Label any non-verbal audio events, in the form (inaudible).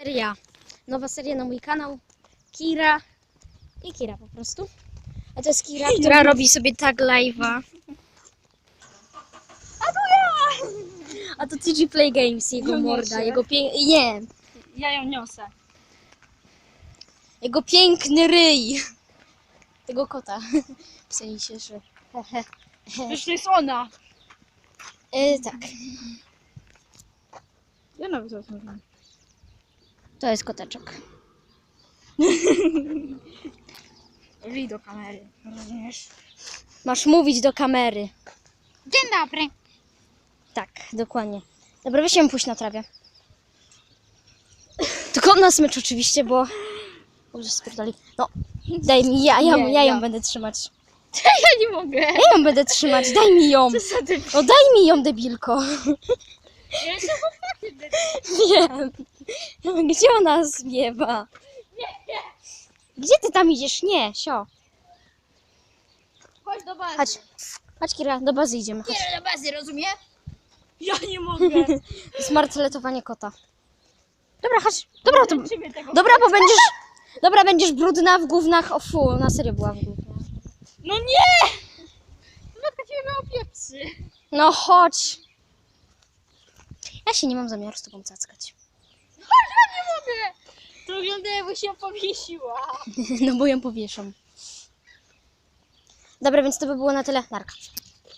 Seria. Nowa seria na mój kanał. Kira. I Kira po prostu. A to jest Kira, która robi sobie tag live'a. A to ja! A to TG Play Games, jego morda, jego pię... Nie, Ja ją niosę. jego piękny ryj. Tego kota. W sensie, że... Przecież to jest ona. E, tak, Ja nawet rozmawiam. To jest koteczek. (laughs) Ryj do kamery. Rozumiesz? Masz mówić do kamery. Dzień dobry. Tak, dokładnie. Dobra, weź ją pójść na trawie. Tylko na smycz oczywiście, bo... Boże, spierdoli. No, daj mi, ja, ja, Nie, ja ją ja. będę trzymać. (laughs) Ja nie mogę. Ja ją będę trzymać, daj mi ją. Co ty? No daj mi ją, debilko. Ja się (laughs) Wiem. (laughs) Gdzie ona zwiewa? Gdzie ty tam idziesz? Nie, sio. Chodź do bazy. Chodź. Chodź, Kira, do bazy idziemy. Chodź. Do bazy, rozumie? (laughs) Ja nie mogę. (laughs) Smartletowanie kota. Dobra, chodź. Dobra, to... Tego. Dobra, bo będziesz... Dobra, będziesz brudna w gównach. O fu, na serio była w gównach. No nie! Matka ciebie miała piepsy. No chodź. Ja się nie mam zamiaru z tobą cackać. Chodź, ja nie mogę. To wygląda jakby się powiesiła. (laughs) No bo ją powieszą. Dobra, więc to by było na tyle. Narka.